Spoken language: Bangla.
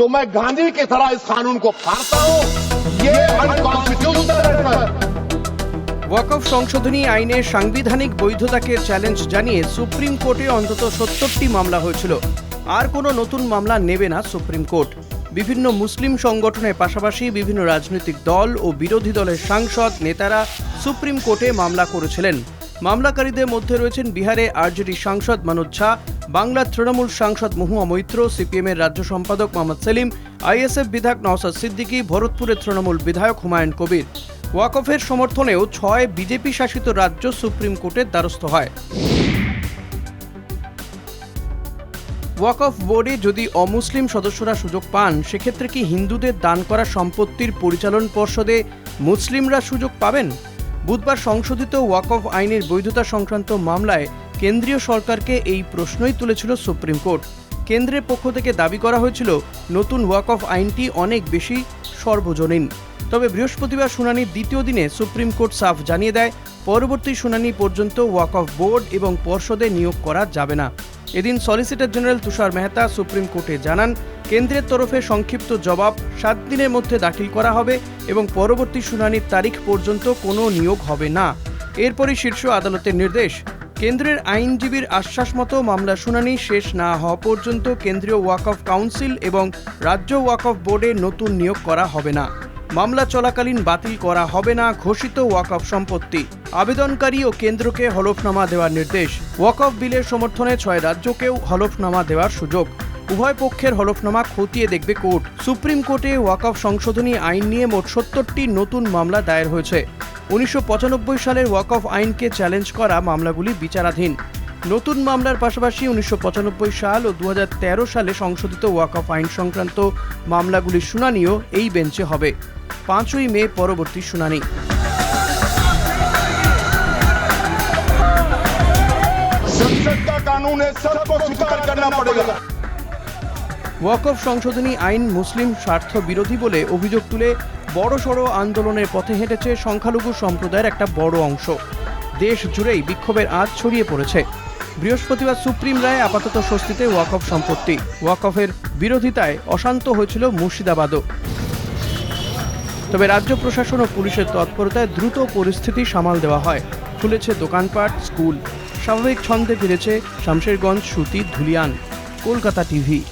तो मैं गांधी की तरह इस कानून को फाड़ता हूं ये अनकॉन्स्टिट्यूशनल है ওয়াকফ সংশোধনী আইনের সাংবিধানিক বৈধতাকে চ্যালেঞ্জ জানিয়ে সুপ্রিম কোর্টে অন্তত সত্তরটি মামলা হয়েছিল আর কোনো নতুন মামলা নেবে না সুপ্রিম কোর্ট বিভিন্ন মুসলিম সংগঠনের পাশাপাশি বিভিন্ন রাজনৈতিক দল ও বিরোধী দলের সাংসদ নেতারা সুপ্রিম কোর্টে মামলা করেছিলেন মামলাকারীদের মধ্যে রয়েছেন বিহারে আরজেডি সাংসদ মনোজ ঝা বাংলার তৃণমূল সাংসদ মহুয়া মৈত্র, সিপিএমের রাজ্য সম্পাদক মোহাম্মদ সেলিম, আইএসএফ বিধায়ক নওসাদ সিদ্দিকী, ভরতপুরের তৃণমূল বিধায়ক হুমায়ুন কবির। ওয়াকফের সমর্থনেও ছয় বিজেপি শাসিত রাজ্য সুপ্রিম কোর্টের দ্বারস্থ হয়। ওয়াকফ বোর্ডে যদি অমুসলিম সদস্যরা সুযোগ পান, সেক্ষেত্রে কি হিন্দুদের দান করা সম্পত্তির পরিচালন পর্ষদে মুসলিমরা সুযোগ পাবেন? বুধবার সংশোধিত ওয়াকফ আইনের বৈধতা সংক্রান্ত মামলায় কেন্দ্রীয় সরকারকে এই প্রশ্নই তুলেছিল সুপ্রিম কোর্ট। কেন্দ্রের পক্ষ থেকে দাবি করা হয়েছিল, নতুন ওয়াকফ আইনটি অনেক বেশি সর্বজনীন। তবে বৃহস্পতিবার শুনানির দ্বিতীয় দিনে সুপ্রিম কোর্ট সাফ জানিয়ে দেয়, পরবর্তী শুনানি পর্যন্ত ওয়াকফ বোর্ড এবং পর্ষদে নিয়োগ করা যাবে না। এদিন solicitor general Tushar Mehta supreme কোর্টে জানান, কেন্দ্রের তরফে সংক্ষিপ্ত জবাব সাত দিনের মধ্যে দাখিল করা হবে এবং পরবর্তী শুনানির তারিখ পর্যন্ত কোনো নিয়োগ হবে না। এরপরই শীর্ষ আদালতের নির্দেশ কেন্দ্রের আইনজীবীর আশ্বাস মতো মামলা শুনানি শেষ না হওয়া পর্যন্ত কেন্দ্রীয় ওয়াকফ কাউন্সিল এবং রাজ্য ওয়াকফ বোর্ডে নতুন নিয়োগ করা হবে না। মামলা চলাকালীন বাতিল করা হবে না ঘোষিত ওয়াকফ সম্পত্তি। আবেদনকারী ও কেন্দ্রকে হলফনামা দেওয়ার নির্দেশ। ওয়াকফ বিলের সমর্থনে ছয় রাজ্যকেও হলফনামা দেওয়ার সুযোগ। উভয় পক্ষের হলফনামা খতিয়ে দেখবে কোর্ট। সুপ্রিম কোর্টে ওয়াকফ সংশোধনী আইন নিয়ে মোট সত্তরটি নতুন মামলা দায়ের হয়েছে। উনিশশো সালের ওয়াক অফ আইনকে চ্যালেঞ্জ করা মামলাগুলি বিচারাধীন। নতুন মামলার পাশাপাশি উনিশশো পঁচানব্বই সাল ও দু সালে সংশোধিত ওয়াক অফ আইন সংক্রান্ত মামলাগুলির শুনানিও এই বেঞ্চে হবে। পাঁচই মে পরবর্তী শুনানি। ওয়াকফ সংশোধনী আইন মুসলিম স্বার্থ বিরোধী বলে অভিযোগ তুলে বড়সড় আন্দোলনের পথে হেঁটেছে সংখ্যালঘু সম্প্রদায়ের একটা বড় অংশ। দেশ জুড়েই বিক্ষোভের আঁচ ছড়িয়ে পড়েছে। বৃহস্পতিবার সুপ্রিম রায় আপাতত স্বস্তিতে ওয়াকফ সম্পত্তি। ওয়াকফের বিরোধিতায় অশান্ত হয়েছিল মুর্শিদাবাদও। তবে রাজ্য প্রশাসন ও পুলিশের তৎপরতায় দ্রুত পরিস্থিতি সামাল দেওয়া হয়। খুলেছে দোকানপাট, স্কুল। স্বাভাবিক ছন্দে ফিরেছে শামশেরগঞ্জ, সুতি, ধুলিয়ান। কলকাতা টিভি।